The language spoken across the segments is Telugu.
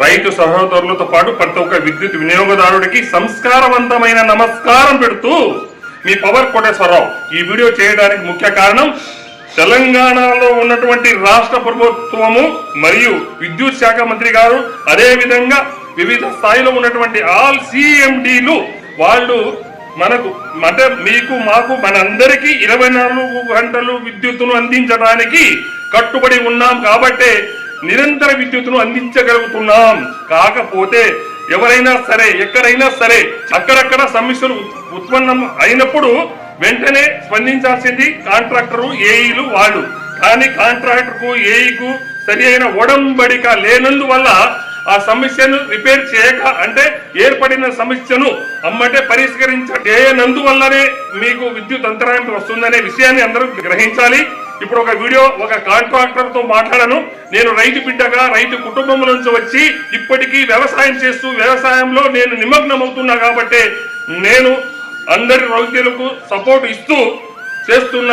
రైతు సహోదరులతో పాటు ప్రతి ఒక్క విద్యుత్ వినియోగదారుడికి సంస్కారవంతమైన నమస్కారం పెడుతూ మీ పవర్ కోటేశ్వరరావు ఈ వీడియో చేయడానికి ముఖ్య కారణం తెలంగాణలో ఉన్నటువంటి రాష్ట్ర ప్రభుత్వము మరియు విద్యుత్ శాఖ మంత్రి గారు అదేవిధంగా వివిధ స్థాయిలో ఉన్నటువంటి ఆల్ సిఎండిలు వాళ్ళు మనకు అంటే మీకు మాకు మనందరికీ ఇరవై నాలుగు గంటలు విద్యుత్తును అందించడానికి కట్టుబడి ఉన్నాం కాబట్టే నిరంతర విద్యుత్తును అందించగలుగుతున్నాం. కాకపోతే ఎవరైనా సరే ఎక్కడైనా సరే అక్కడక్కడ సమస్యలు ఉత్పన్నం అయినప్పుడు వెంటనే స్పందించాల్సింది కాంట్రాక్టరు ఏఈలు వాళ్ళు. కానీ కాంట్రాక్టర్కు ఏఈకు సరి అయిన ఒడంబడిక లేనందువల్ల ఆ సమస్యను రిపేర్ చేయక అంటే ఏర్పడిన సమస్యను అమ్మటే పరిష్కరించనందువల్లనే మీకు విద్యుత్ అంతరాయం వస్తుందనే విషయాన్ని అందరూ గ్రహించాలి. ఇప్పుడు ఒక వీడియో ఒక కాంట్రాక్టర్తో మాట్లాడను. నేను రైతు బిడ్డగా రైతు కుటుంబం నుంచి వచ్చి ఇప్పటికీ వ్యవసాయం చేస్తూ వ్యవసాయంలో నేను నిమగ్నమవుతున్నా కాబట్టి నేను అందరి రైతులకు సపోర్ట్ ఇస్తూ చేస్తున్న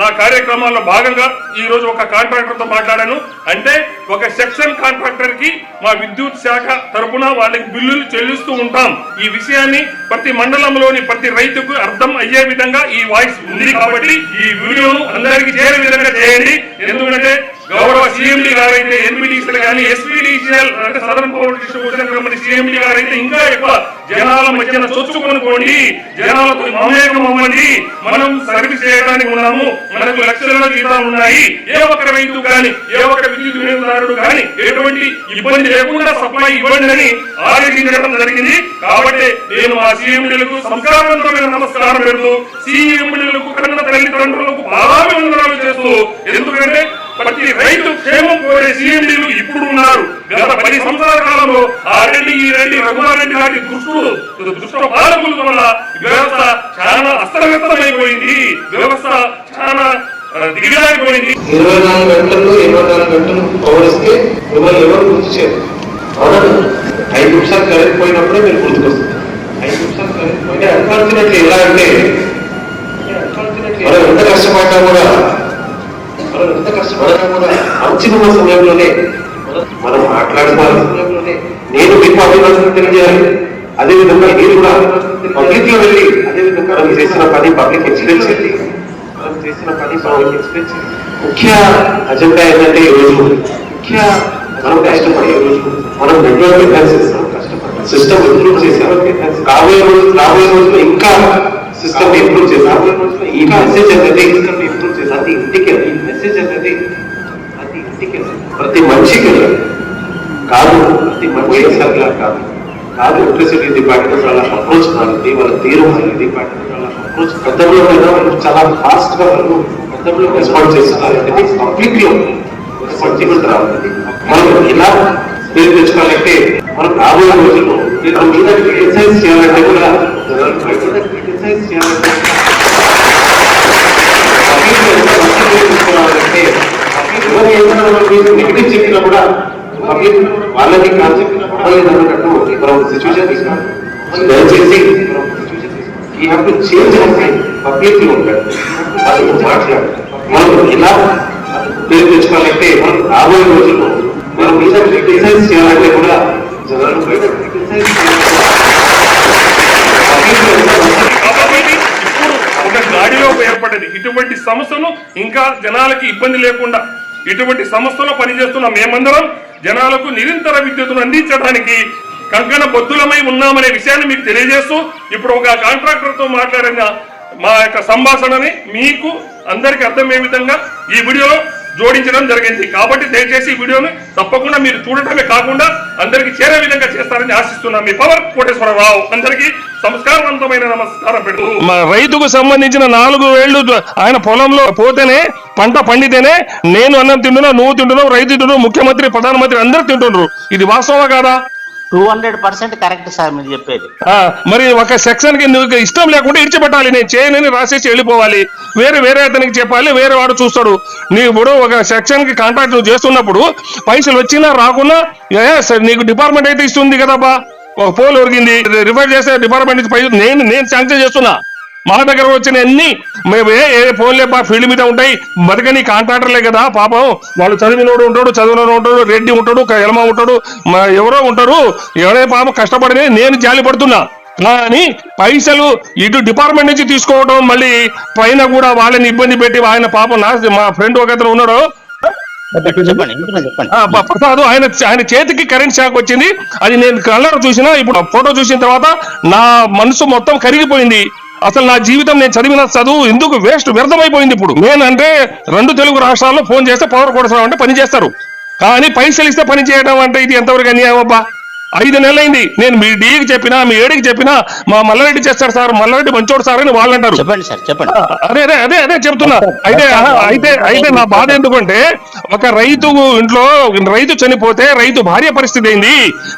నా కార్యక్రమాల్లో భాగంగా ఈ రోజు ఒక కాంట్రాక్టర్తో మాట్లాడాను. అంటే ఒక సెక్షన్ కాంట్రాక్టర్కి మా విద్యుత్ శాఖ తరపున వాళ్ళకి బిల్లులు చెల్లిస్తూ ఉంటాం. ఈ విషయాన్ని ప్రతి మండలంలోని ప్రతి రైతుకు అర్థం అయ్యే విధంగా ఈ వాయిస్ ఉంది కాబట్టి ఈ వీడియోను అందరికీ చేరే విధంగా చేయండి. ఎందుకంటే గౌరవ సీఎండి గారైతే ఎన్బిడిసిఎల్ కానీ ఎస్పీడీసీఎల్ అంటే southern power distribution company CMD గారైతే ఇంకా ఎక్కువ జనాల మధ్యన చొచ్చుకొనుకోండి. జనాలకు మమేకం అవ్వండి. మనం సర్వీస్ చేయడానికి ఉన్నాము. మనకు లక్షల జీతాలు ఉన్నాయి. ఏ ఒక్క రైతు కానీ ఏ ఒక్క విద్యుత్ వినియోగదారుడు కానీ ఎటువంటి ఇబ్బంది లేకుండా సప్లై ఇవ్వండి అని ఆదేశించడం జరిగింది. కాబట్టి నేను మా సీఎండీలకు సంస్కారవంతమైన నమస్కారం పెడుతూ సీఎండీలకు కన్న తల్లిదండ్రులకు బాగా వందనాలు చేస్తూ ఎందుకంటే ప్రతి రైతు క్షేమం కోరే సీఎండీలు ఇప్పుడు ఉన్నారు. గత పది సంవత్సరాల కాలంలో ఆ రెడ్డి ఈ రెడ్డి రఘుమారెడ్డి లాంటి దుష్టుడు దుష్ట పాలకుల వల్ల వ్యవస్థ చాలా అస్తవ్యస్తమైపోయింది. వ్యవస్థ చాలా దిగజారిపోయింది ఇరవై నాలుగు గంటలు ఇరవై నాలుగు గంటలు పవర్ ఇస్తే మిమ్మల్ని ఎవరు గుర్తు చేయరు. అవునా ఐదు నిమిషాలు కరెంట్ పోయినప్పుడే మీరు గుర్తుకొస్తుంది ఐదు నిమిషాలు కరెంట్ పోయినా అన్ఫార్చునేట్లీ ఎలా అంటే. మనం ఎంత కష్టపడ్డా కూడా మనం ఎంత కష్టపడ్డా కూడా అంతిమ సమయంలోనే మనం మాట్లాడుకోవాలి. నేను మీకు అభినందనలు తెలియజేయాలి. అదేవిధంగా మీరు కూడా పబ్లిక్లో వెళ్ళి అదేవిధంగా మనం చేసిన పని పబ్లిక్ ఎక్స్పీరియన్స్ మనం చేసిన పని పబ్లిక్ ఎక్స్పీరియన్స్ ముఖ్య అజెండా ఏంటంటే ఈ రోజు ముఖ్య మనం కష్టపడి మనం నెట్వర్క్ ఎన్హాన్స్ చేస్తాం కష్టపడి సిస్టమ్ ఇంప్రూవ్ చేసాం రాబోయే రోజు రాబోయే రోజుల్లో ఇంకా సిస్టమ్ ఇంప్రూవ్ చేశారు. ఈ మెసేజ్ అనేది సిస్టమ్ ఇంప్రూవ్ చేశారు అది ఇంటికి ఈ మెసేజ్ అనేది అది ఇంటికి ప్రతి మనిషికి కాదు ప్రతి వైఎస్ఆర్ కాదు. కాదు ఎలక్ట్రిసిటీ డిపార్ట్మెంట్ వాళ్ళ అప్రోచ్ మారింది వాళ్ళ తీరు మారింది డిపార్ట్మెంట్ వాళ్ళ అప్రోచ్ గతంలో కన్నా వాళ్ళు చాలా ఫాస్ట్గా వాళ్ళు గతంలో రెస్పాండ్ చేస్తున్నారు అనేది పబ్లిక్లో సెంటిమెంట్ రావాలి మనం ఇలా పేరు తెచ్చుకోవాలంటే మనం రాబోయే రోజుల్లో మీద క్రిటిసైజ్ చేయాలంటే కూడా క్రిటిసైజ్ చేయాలంటే నెగిటివ్ చెప్పినా కూడా పబ్లిక్ వాళ్ళని కాదు చెప్పినా సిచ్యువేషన్ తీసుకున్నాం దయచేసి ఈ హ్యావ్ టు చేంజ్ పబ్లిక్లో ఉంటాడు వాళ్ళు మనం ఇలా పేరు తెచ్చుకోవాలంటే మనం రాబోయే రోజుల్లో మనం డిసైడ్ చేయాలంటే కూడా జనాలు బయట ఇటువంటి సంస్థను ఇంకా జనాలకి ఇబ్బంది లేకుండా ఇటువంటి సంస్థలో పనిచేస్తున్న మేమందరం జనాలకు నిరంతర విద్యుత్తును అందించడానికి కంకణ బొద్దులమై ఉన్నామనే విషయాన్ని మీకు తెలియజేస్తూ ఇప్పుడు ఒక కాంట్రాక్టర్తో మాట్లాడిన మా యొక్క సంభాషణని మీకు అందరికి అర్థమయ్యే విధంగా ఈ వీడియోలో జోడించడం జరిగింది. కాబట్టి దయచేసి ఈ వీడియోని తప్పకుండా మీరు చూడటమే కాకుండా అందరికీ చేరే విధంగా చేస్తారని ఆశిస్తున్నాం. మీ పవర్ కోటేశ్వరరావు అందరికీ సంస్కారవంతమైన నమస్కారం పెడుతూ. రైతుకు సంబంధించిన నాలుగు వేళ్ళు ఆయన పొలంలో పోతేనే పంట పండితేనే నేను అన్నం తింటున్నా నువ్వు తింటున్నావు రైతు తింటున్నావు ముఖ్యమంత్రి ప్రధానమంత్రి అందరూ తింటున్నారు ఇది వాస్తవమా కాదా? Two hundred percent correct sir మీరు చెప్పేది. ఆ, మరి ఒక సెక్షన్కి నువ్వు ఇష్టం లేకుండా ఇడిచిపెట్టాలి. నేను చేయనని రాసేసి వెళ్ళిపోవాలి. వేరే వేరే అతనికి చెప్పాలి వేరే వాడు చూస్తాడు. నీ ఇప్పుడు ఒక సెక్షన్కి కాంట్రాక్ట్ నువ్వు చేస్తున్నప్పుడు పైసలు వచ్చినా రాకున్నా ఏ, సార్ నీకు డిపార్ట్మెంట్ అయితే ఇస్తుంది కదబ్బా. ఒక పోల్ ఒరిగింది. రిఫర్ చేస్తే డిపార్ట్మెంట్ నుంచి పైసలు నేను నేను శాంక్షన్ చేస్తున్నా. మా దగ్గర వచ్చిన అన్ని మేము ఏ ఏ ఫోన్లే బా ఫీల్డ్ మీద ఉంటాయి బతకని కాంట్రాక్టర్లే కదా పాపం. వాళ్ళు చదివినోడు ఉంటాడు చదివినోడు ఉంటాడు రెడ్డి ఉంటాడు ఎలమ ఉంటాడు మా ఎవరో ఉంటారు. ఎవరే పాపం కష్టపడి నేను జాలి పడుతున్నా. కానీ పైసలు ఇటు డిపార్ట్మెంట్ నుంచి తీసుకోవడం మళ్ళీ పైన కూడా వాళ్ళని ఇబ్బంది పెట్టి ఆయన పాపం నా మా ఫ్రెండ్ ఒక అతను ఉన్నాడు. ప్రసాద్ ఆయన ఆయన చేతికి కరెంట్ షాక్ వచ్చింది. అది నేను కళ్ళలో చూసిన ఇప్పుడు ఫోటో చూసిన తర్వాత నా మనసు మొత్తం కరిగిపోయింది. అసలు నా జీవితం నేను చదివిన చదువు ఎందుకు వేస్ట్? వ్యర్థమైపోయింది ఇప్పుడు. నేనంటే రెండు తెలుగు రాష్ట్రాల్లో ఫోన్ చేస్తే పవర్ కొడతాం అంటే పని చేస్తారు. కానీ పైసలు ఇస్తే పని చేయడం అంటే ఇది ఎంతవరకు అన్యాయం అబ్బా? ఐదు నెలలైంది. నేను మీ డీకి చెప్పినా మీ ఏడికి చెప్పినా మా మల్లారెడ్డి చేస్తారు సార్ మల్లారెడ్డి మంచోడు సార్ అని వాళ్ళు అంటారు చెప్పండి సార్ చెప్పండి. అదే అదే అదే అదే చెప్తున్నా. అయితే అయితే అయితే నా బాధ ఎందుకంటే ఒక రైతు ఇంట్లో రైతు చనిపోతే రైతు భార్య పరిస్థితి ఏంది?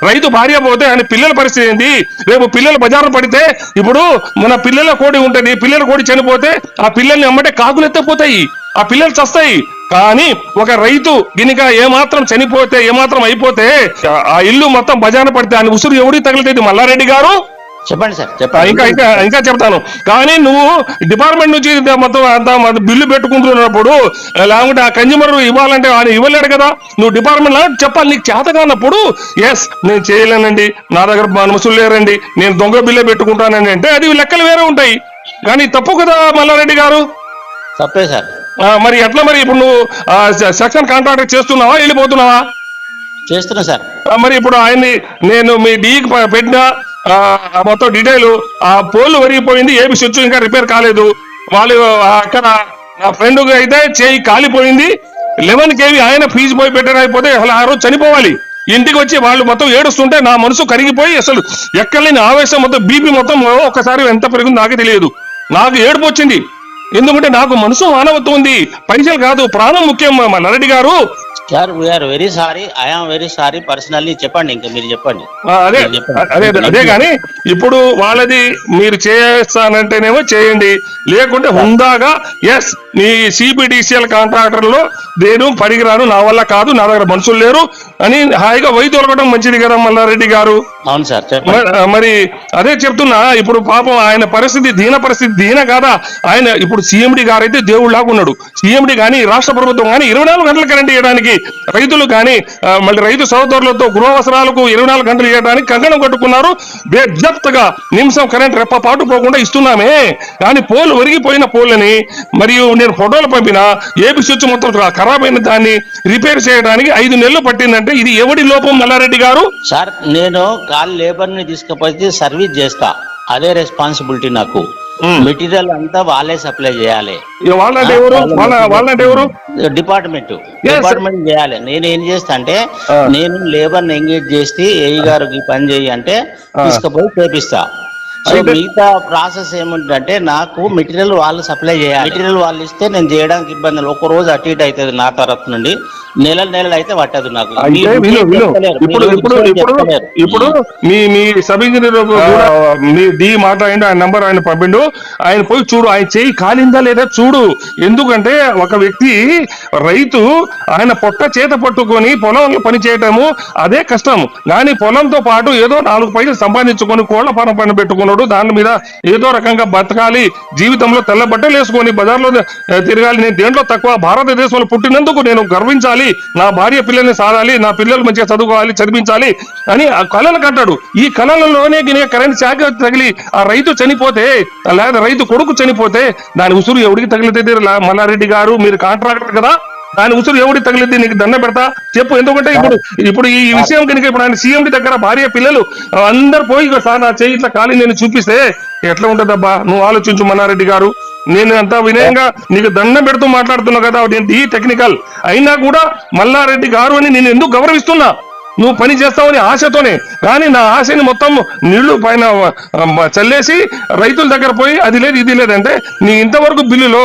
రైతు భార్య పోతే ఆయన పిల్లల పరిస్థితి ఏంది? రేపు పిల్లలు బజారు పడితే ఇప్పుడు మన పిల్లల కోడి ఉంటుంది పిల్లల కోడి చనిపోతే ఆ పిల్లల్ని అమ్మటే కాకులు ఎత్తపోతాయి ఆ పిల్లలు చస్తాయి. కానీ ఒక రైతు గినిక ఏమాత్రం చనిపోతే ఏమాత్రం అయిపోతే ఆ- ఇల్లు మొత్తం బజారు పడితే ఆయన ఉసురు ఎవరికి తగులుతుంది? మల్లారెడ్డి గారు? చెప్పండి సార్ చెప్పండి. ఇంకా ఇంకా ఇంకా చెప్తాను. కానీ నువ్వు డిపార్ట్మెంట్ నుంచి మొత్తం అంత బిల్లు పెట్టుకుంటున్నప్పుడు లేకుంటే ఆ కన్జ్యూమర్ ఇవ్వాలంటే ఆయన ఇవ్వలేడు కదా? నువ్వు డిపార్ట్మెంట్లో చెప్పాలి నీకు చేత కానప్పుడు ఎస్ నేను చేయలేనండి నా దగ్గర మనుషులు లేరండి నేను దొంగ బిల్లే పెట్టుకుంటానండి అంటే అది లెక్కలు వేరే ఉంటాయి. కానీ తప్పు కదా మల్లారెడ్డి గారు? తప్పే సార్. మరి ఎట్లా మరి ఇప్పుడు నువ్వు సెక్షన్ కాంట్రాక్టర్ చేస్తున్నావా వెళ్ళిపోతున్నావా? చేస్తున్నా సార్. మరి ఇప్పుడు ఆయన్ని నేను మీ డీకి పెట్టిన మొత్తం డీటెయిల్ ఆ పోల్ వరిగిపోయింది ఏబి స్విచ్ ఇంకా రిపేర్ కాలేదు. వాళ్ళు అక్కడ నా ఫ్రెండ్ అయితే చేయి కాలిపోయింది. లెవెన్ కేవి ఆయన ఫీజు పోయి పెట్టారు అయిపోతే అసలు ఆ రోజు చనిపోవాలి. ఇంటికి వచ్చి వాళ్ళు మొత్తం ఏడుస్తుంటే నా మనసు కరిగిపోయి అసలు ఎక్కడలేని ఆవేశం మొత్తం బీపీ మొత్తం ఒక్కసారి ఎంత పెరిగిందో నాకే తెలియదు. నాకు ఏడుపు వచ్చింది. ఎందుకంటే నాకు మనసు మానవత్వం ఉంది పైసలు కాదు ప్రాణం ముఖ్యం మా నరెడ్డి గారు. Sir we are very sorry I am very sorry personally చెప్పండి ఇంకా మీరు చెప్పండి. అదే అదే అదే కానీ ఇప్పుడు వాళ్ళది మీరు చేస్తానంటేనేమో చేయండి. లేకుంటే హుందాగా ఎస్ మీ సిబిడిసిఎల్ కాంట్రాక్టర్లో నేను పనికిరాను నా వల్ల కాదు నా దగ్గర మనుషులు లేరు. అని హాయిగా వై మంచిది కదా మల్లారెడ్డి గారు. అవును సార్ మరి అదే చెప్తున్నా ఇప్పుడు పాపం ఆయన పరిస్థితి దీన పరిస్థితి దీన కాదా? ఆయన ఇప్పుడు సీఎండి గారు అయితే దేవుళ్ళలాగా ఉన్నాడు. సీఎండి కానీ రాష్ట్ర ప్రభుత్వం కానీ ఇరవై నాలుగు గంటలు కరెంట్ ఇవ్వడానికి రైతులు కానీ మళ్ళీ రైతు సోదరులతో గృహ అవసరాలకు ఇరవై నాలుగు గంటలు ఇవ్వడానికి కంకణం కట్టుకున్నారు. బేజప్తగా నిమిషం కరెంట్ రెప్ప పాటు పోకుండా ఇస్తున్నామే. కానీ పోలు ఒరిగిపోయిన పోలని మరియు నేను ఫోటోలు పంపిన ఏపీ స్విచ్ మొత్తం ఖరాబ్ అయిన దాన్ని రిపేర్ చేయడానికి ఐదు నెలలు పట్టిందంటే ఇది ఎవడి లోపం మల్లారెడ్డి గారు? సార్ నేను కాల్ లేబర్ని తీసుకుపోతే సర్వీస్ చేస్తా. అదే రెస్పాన్సిబిలిటీ నాకు. మెటీరియల్ అంతా వాళ్ళే సప్లై చేయాలి. డిపార్ట్మెంట్. డిపార్ట్మెంట్ చేయాలి. నేను ఏం చేస్తా అంటే. నేను లేబర్ని ఎంగేజ్ చేసి ఏఈ గారు పని చేయి అంటే. తీసుకుపోయి చేపిస్తా. సో మిగతా ప్రాసెస్ ఏముందంటే నాకు మెటీరియల్ వాళ్ళు సప్లై చేయాలి. మెటీరియల్ వాళ్ళు ఇస్తే నేను చేయడానికి ఇబ్బంది. ఒక రోజు అటు ఇటు అవుతుంది నా తరఫు నుండి. నెలలు నెలలు అయితే పట్టదు నాకు. ఇప్పుడు మీ మీ సబ్ ఇంజనీర్ మీ డి మాట్లాడిండు ఆయన నంబర్ ఆయన పంపిండు. ఆయన పోయి చూడు ఆయన చేయి కాలిందా లేదా చూడు. ఎందుకంటే ఒక వ్యక్తి రైతు ఆయన పొట్ట చేత పట్టుకొని పొలంలో పని చేయటము అదే కష్టం. కానీ పొలంతో పాటు ఏదో నాలుగు పైసలు సంపాదించుకొని కోళ్ళ ఫారం పని పెట్టుకున్నాడు. దాని మీద ఏదో రకంగా బతకాలి జీవితంలో తెల్ల బట్టలు వేసుకొని బజార్లో తిరగాలి. నేను దేంట్లో తక్కువ? భారతదేశంలో పుట్టినందుకు నేను గర్వించాలి. నా భార్య పిల్లల్ని సాధాలి నా పిల్లలు మంచిగా చదువుకోవాలి చదివించాలి అని ఆ కళలు కట్టాడు ఈ కళలలోనే కరెంట్ శాఖ తగిలి ఆ రైతు చనిపోతే లేదా రైతు కొడుకు చనిపోతే దాని ఉసురు ఎవడికి తగిలితే మల్లారెడ్డి గారు మీరు కాంట్రాక్టర్ కదా? దాని ఉసురు ఎవడి తగిలిద్ది? నీకు దండ పెడతా. చెప్పు ఎందుకంటే ఇప్పుడు ఇప్పుడు ఈ విషయం కనుక ఇప్పుడు ఆయన సీఎండి దగ్గర భార్య పిల్లలు అందరు పోయి "ఇగో సార్ నా చేయి ఇట్లా ఖాళీ నేను చూపిస్తే ఎట్లా ఉంటదబ్బా? నువ్వు ఆలోచించు మన్నారెడ్డి గారు. నేను అంతా వినయంగా నీకు దండం పెడుతూ మాట్లాడుతున్నా కదా నేను ఈ టెక్నికల్ అయినా కూడా మల్లారెడ్డి గారు అని నేను ఎందుకు గౌరవిస్తున్నా? నువ్వు పని చేస్తావని ఆశతోనే. కానీ నా ఆశని మొత్తం నీళ్ళు పైన చల్లేసి రైతుల దగ్గర పోయి అది లేదు ఇది లేదంటే నీ ఇంతవరకు బిల్లులో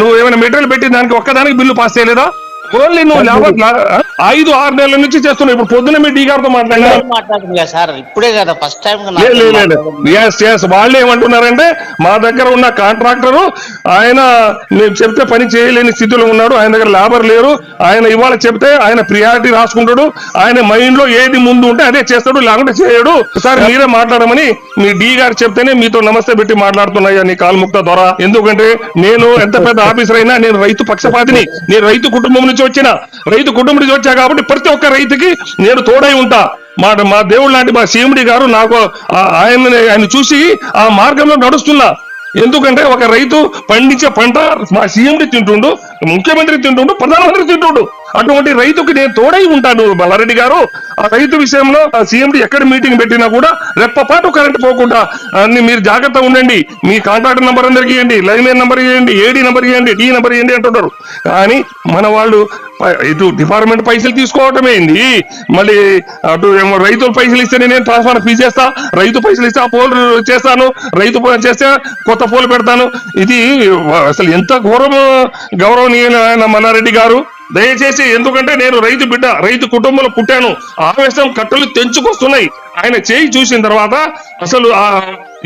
నువ్వు ఏమైనా మెటీరియల్ పెట్టి దానికి ఒక్కదానికి బిల్లు పాస్ చేయలేదా? ఓన్లీ నువ్వు లేబర్ ఐదు ఆరు నెలల నుంచి చేస్తున్నావు. ఇప్పుడు పొద్దున మీ డీ గారితో మాట్లాడినా సార్. ఇప్పుడే కదా ఫస్ట్ టైం ఎస్ ఎస్ వాళ్ళు ఏమంటున్నారంటే మా దగ్గర ఉన్న కాంట్రాక్టర్ ఆయన మేము చెప్తే పని చేయలేని స్థితిలో ఉన్నాడు. ఆయన దగ్గర లేబర్ లేరు. ఆయన ఇవాళ చెప్తే ఆయన ప్రియారిటీ రాసుకుంటాడు. ఆయన మైండ్లో ఏది ముందు ఉంటే అదే చేస్తాడు. లేకుంటే చేయడు. సార్ మీరే మాట్లాడమని మీ డి గారు చెప్తేనే మీతో నమస్తే పెట్టి మాట్లాడుతున్నాయా నీ కాల్ముక్త ద్వారా ఎందుకంటే నేను ఎంత పెద్ద ఆఫీసర్ అయినా నేను రైతు పక్షపాతిని నేను రైతు కుటుంబం నుంచి వచ్చిన రైతు కుటుంబం నుంచి వచ్చా కాబట్టి ప్రతి ఒక్క రైతుకి నేను తోడై ఉంటా. మా మా దేవుడు లాంటి మా సీఎండి గారు నాకు ఆ- ఆయన ఆయన చూసి ఆ మార్గంలో నడుస్తున్నా. ఎందుకంటే ఒక రైతు పండించే పంట మా సీఎండి తింటుండు ముఖ్యమంత్రి తింటుండు ప్రధానమంత్రి తింటుండు. అటువంటి రైతుకి నేను తోడై ఉంటాను మల్లారెడ్డి గారు. ఆ రైతు విషయంలో సీఎం సీఎండి ఎక్కడ మీటింగ్ పెట్టినా కూడా రెప్పపాటు కరెంట్ పోకుండా అన్ని మీరు జాగ్రత్త ఉండండి. మీ కాంటాక్ట్ నెంబర్ అందరికి ఇవ్వండి లైన్ మ్యాన్ నెంబర్ ఇవ్వండి ఏడీ నెంబర్ ఇవ్వండి డి నెంబర్ ఇవ్వండి అంటున్నారు. కానీ మన వాళ్ళు ఇటు డిపార్ట్మెంట్ పైసలు తీసుకోవటం ఏంది? మళ్ళీ అటు ఏమో రైతులు పైసలు ఇస్తే నేను ట్రాన్స్ఫర్ ఫీజ్ చేస్తా రైతు పైసలు ఇస్తే ఆ పోల్ చేస్తాను రైతు చేస్తే కొత్త పోలు పెడతాను. ఇది అసలు ఎంత ఘోరం గౌరవనీయులైన మల్లారెడ్డి గారు. దయచేసి ఎందుకంటే నేను రైతు బిడ్డ రైతు కుటుంబంలో పుట్టాను. ఆవేశం కట్టలు తెంచుకొస్తున్నాయి. ఆయన చేయి చూసిన తర్వాత అసలు ఆ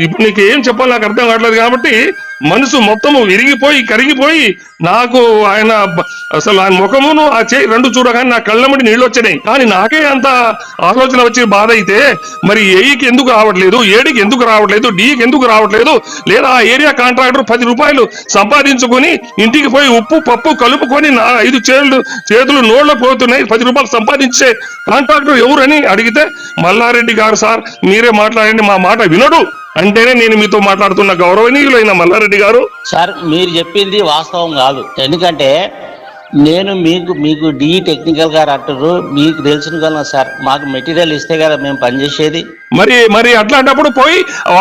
ఇప్పుడు నీకు ఏం చెప్పాలి నాకు అర్థం కావట్లేదు కాబట్టి మనసు మొత్తము విరిగిపోయి కరిగిపోయి నాకు ఆయన అసలు ఆయన ముఖమును ఆ చేయి రెండు చూడగానే నా కళ్ళమ్మడి నీళ్ళు వచ్చినాయి కానీ నాకే అంత ఆలోచన వచ్చి బాధ అయితే మరి ఏఈకి ఎందుకు రావట్లేదు ఏడికి ఎందుకు రావట్లేదు డీకి ఎందుకు రావట్లేదు లేదా ఆ ఏరియా కాంట్రాక్టర్ పది రూపాయలు సంపాదించుకొని ఇంటికి పోయి ఉప్పు పప్పు కలుపుకొని నా ఐదు చేతులు చేతులు నోళ్ళ పోతున్నాయి పది రూపాయలు సంపాదించే కాంట్రాక్టర్ ఎవరని అడిగితే మల్లారెడ్డి గారు సార్ మీరే మాట్లాడండి మా మాట వినడు. అంటేనే నేను మీతో మాట్లాడుతున్న గౌరవనీయులైన మల్లారెడ్డి గారు. సార్ మీరు చెప్పింది వాస్తవం కాదు. ఎందుకంటే నేను మీకు మీకు డి టెక్నికల్ గారు అంటారు మీకు తెలిసిన కదా సార్. మాకు మెటీరియల్ ఇస్తే కదా మేము పనిచేసేది. మరి మరి అట్లాంటప్పుడు పోయి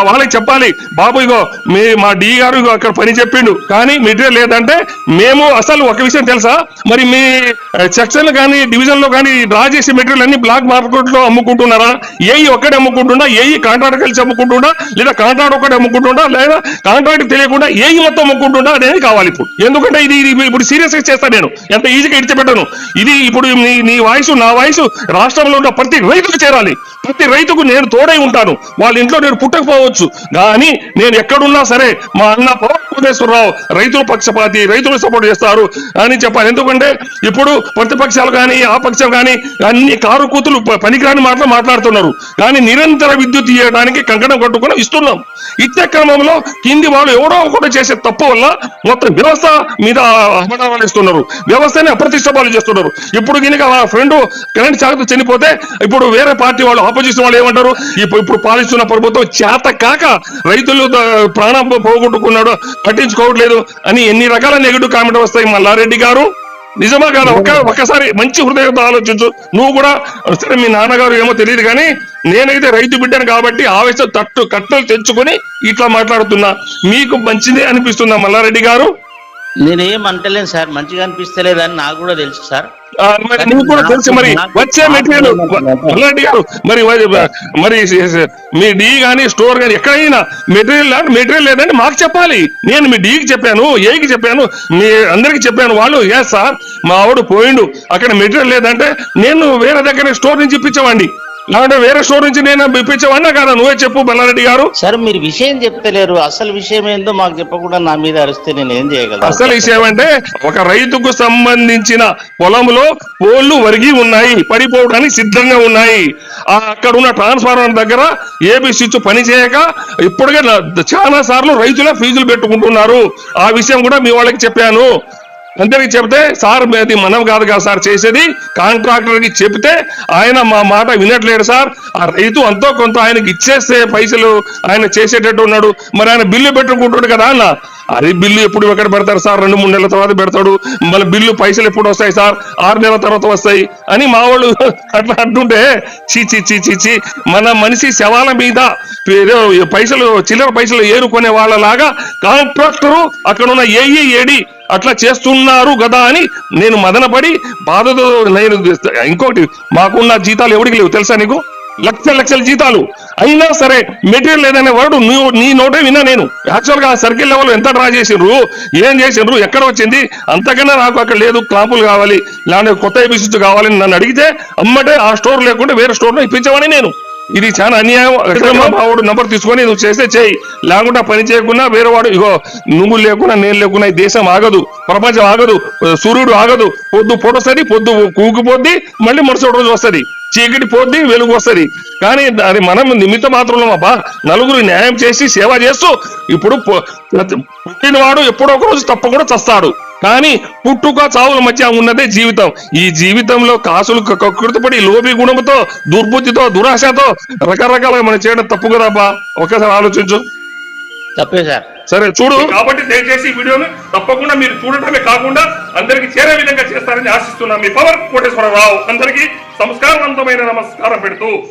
వాళ్ళకి చెప్పాలి బాబు ఇగో మీ మా డి గారు అక్కడ పని చెప్పిండు కానీ మెటీరియల్ లేదంటే మేము అసలు ఒక విషయం తెలుసా? మరి మీ సెక్షన్ కానీ డివిజన్లో కానీ డ్రా చేసే మెటీరియల్ అన్ని బ్లాక్ మార్కెట్లో అమ్ముకుంటున్నారా? ఏ ఒక్కడే అమ్ముకుంటున్నా? ఏ కాంట్రాక్ట్ కలిసి అమ్ముకుంటున్నా? లేదా కాంట్రాక్ట్ ఒక్కడే అమ్ముకుంటున్నా? లేదా కాంట్రాక్ట్ తెలియకుండా ఏ మొత్తం అమ్ముకుంటున్నా? అనేది కావాలి ఇప్పుడు. ఎందుకంటే ఇది ఇప్పుడు సీరియస్ చేస్తా చేస్తాను నేను. ఎంత ఈజీగా ఇడిచిపెట్టను. ఇది ఇప్పుడు నీ నీ వాయిస్ నా వాయిస్ రాష్ట్రంలో ఉన్న ప్రతి రైతుకు చేరాలి. ప్రతి రైతుకు నేను తోడై ఉంటాను. వాళ్ళ ఇంట్లో నేను పుట్టకపోవచ్చు. కానీ నేను ఎక్కడున్నా సరే మా అన్న పవన్ కోటేశ్వరరావు రైతుల పక్షపాతి రైతులు సపోర్ట్ చేస్తారు అని చెప్పాలి. ఎందుకంటే ఇప్పుడు ప్రతిపక్షాలు కానీ ఆ పక్షాలు కానీ అన్ని కారు కూతులు పనికిరాని మాటలు మాట్లాడుతున్నారు. కానీ నిరంతర విద్యుత్ ఇవ్వడానికి కంకణం కట్టుకుని ఇస్తున్నాం. ఇచ్చే క్రమంలో కింది వాళ్ళు ఎవడో ఒకటి చేసే తప్పు వల్ల మొత్తం వ్యవస్థ మీద ఇస్తున్నారు. వ్యవస్థని అప్రతిష్టపాలు చేస్తున్నారు. ఇప్పుడు కనుక ఆ ఫ్రెండ్ కరెంట్ షాక్ చనిపోతే ఇప్పుడు వేరే పార్టీ వాళ్ళు ఆపోజిషన్ వాళ్ళు ఏమంటారు? ఇప్పుడు ఇప్పుడు పాలిస్తున్న ప్రభుత్వం చేత కాక రైతులు ప్రాణం పోగొట్టుకున్నాడు పట్టించుకోవట్లేదు అని ఎన్ని రకాల నెగిటివ్ కామెంట్ వస్తాయి మల్లారెడ్డి గారు? నిజమా కాదు? ఒక్క ఒక్కసారి మంచి హృదయంతో ఆలోచించు. నువ్వు కూడా సరే మీ నాన్నగారు ఏమో తెలియదు కానీ నేనైతే రైతు బిడ్డను కాబట్టి ఆవేశం తట్టు కట్టలు తెచ్చుకొని ఇట్లా మాట్లాడుతున్నా. మీకు మంచిదే అనిపిస్తుందా మల్లారెడ్డి గారు? నేనేం అంటలేను సార్ మంచిగా అనిపిస్తలేదని నాకు కూడా తెలుసు సార్. మరి నీకు కూడా తెలుసు మరి. వచ్చే మెటీరియల్ గారు మరి మరి మీ డి గానీ స్టోర్ గానీ ఎక్కడైనా మెటీరియల్ మెటీరియల్ లేదని మాకు చెప్పాలి. నేను మీ డీకి చెప్పాను ఏకి చెప్పాను మీ అందరికి చెప్పాను వాళ్ళు ఏ సార్ మా ఆవిడ పోయిండు. అక్కడ మెటీరియల్ లేదంటే నేను వేరే దగ్గర స్టోర్ నుంచి ఇప్పించవండి లేకుంటే వేరే స్టోర్ నుంచి నేను ఇప్పించవన్నా కదా? నువ్వే చెప్పు మల్లారెడ్డి గారు. సార్ మీరు విషయం చెప్తలేరు. అసలు విషయం ఏందో మాకు చెప్పకుండా నా మీద అరిస్తే నేను ఏం చేయగలను? అసలు విషయం అంటే ఒక రైతుకు సంబంధించిన పొలంలో పోళ్ళు వరిగి ఉన్నాయి పడిపోవడానికి సిద్ధంగా ఉన్నాయి. అక్కడ ఉన్న ట్రాన్స్ఫార్మర్ దగ్గర ఏబి స్విచ్ పని చేయక ఇప్పటికే చాలా సార్లు రైతులే ఫీజులు పెట్టుకుంటున్నారు. ఆ విషయం కూడా మీ వాళ్ళకి చెప్పాను. అందరికి చెప్తే సార్ అది మనం కాదు కదా సార్ చేసేది? కాంట్రాక్టర్కి చెప్తే ఆయన మా మాట వినట్లేడు సార్. ఆ రైతు అంతో కొంత ఆయనకి ఇచ్చేస్తే పైసలు ఆయన చేసేటట్టు ఉన్నాడు. మరి ఆయన బిల్లు పెట్టుకుంటాడు కదా అన్న. అరే బిల్లు ఎప్పుడు ఎక్కడ పెడతారు సార్? రెండు మూడు నెలల తర్వాత పెడతాడు. మళ్ళీ బిల్లు పైసలు ఎప్పుడు వస్తాయి సార్? ఆరు నెలల తర్వాత వస్తాయి. అని మా వాళ్ళు అట్లా అంటుంటే చీ చీ చీ చీ చీ మన మనిషి శవాల మీద ఏదో పైసలు చిల్లర పైసలు ఏరుకునే వాళ్ళలాగా కాంట్రాక్టరు అక్కడ ఉన్న ఏఈ ఏడి అట్లా చేస్తున్నారు కదా అని నేను మదనపడి బాధతో నేను ఇంకోటి మాకున్న జీతాలు ఎవడికి లేవు తెలుసా నీకు? లక్ష లక్షల జీతాలు. అయినా సరే మెటీరియల్ లేదనే వర్డ్ నువ్వు నీ నోటే విన్నా నేను. యాక్చువల్గా సర్కిల్ లెవెల్ ఎంత డ్రా చేసిండ్రు ఏం చేసిండ్రు ఎక్కడ వచ్చింది అంతకన్నా నాకు అక్కడ లేదు క్లాపులు కావాలి లేదంటే కొత్త ఎబిసిస్ కావాలని నన్ను అడిగితే అమ్మటే ఆ స్టోర్ లేకుంటే వేరే స్టోర్ ఇప్పించవని ఇప్పించమని నేను. ఇది చాలా అన్యాయం. అక్రమ భావుడు నంబర్ తీసుకొని నువ్వు చేస్తే చేయి. లేకుండా పని చేయకుండా వేరే వాడు ఇగో నువ్వు లేకుండా నేను లేకుండా ఈ దేశం ఆగదు ప్రపంచం ఆగదు సూర్యుడు ఆగదు. పొద్దు పొడొస్తుంది పొద్దు కూకిపోద్ది మళ్ళీ మరుసటి రోజు వస్తది. చీకటి పోద్ది వెలుగు వస్తది. కానీ అది మనం నిమిత్త మాత్రం అబ్బా. నలుగురు న్యాయం చేసి సేవ చేస్తూ ఇప్పుడు పుట్టినవాడు ఎప్పుడో ఒక రోజు తప్పకుండా చస్తాడు. కానీ పుట్టుక చావుల మధ్య ఉన్నదే జీవితం. ఈ జీవితంలో కాసులు క- కకృతిపడి లోభి గుణముతో దుర్బుద్ధితో దురాశతో రకరకాలుగా మనం చేయడం తప్పు కదా అబ్బా? ఒకసారి ఆలోచించు. తప్పే సార్. సరే చూడు. కాబట్టి దయచేసి ఈ వీడియోను తప్పకుండా మీరు చూడటమే కాకుండా అందరికి చేరే విధంగా చేస్తారని ఆశిస్తున్నాం మీ పవర్ కోటేశ్వరరావు. అందరికీ సంస్కారవంతమైన నమస్కారం పెడుతూ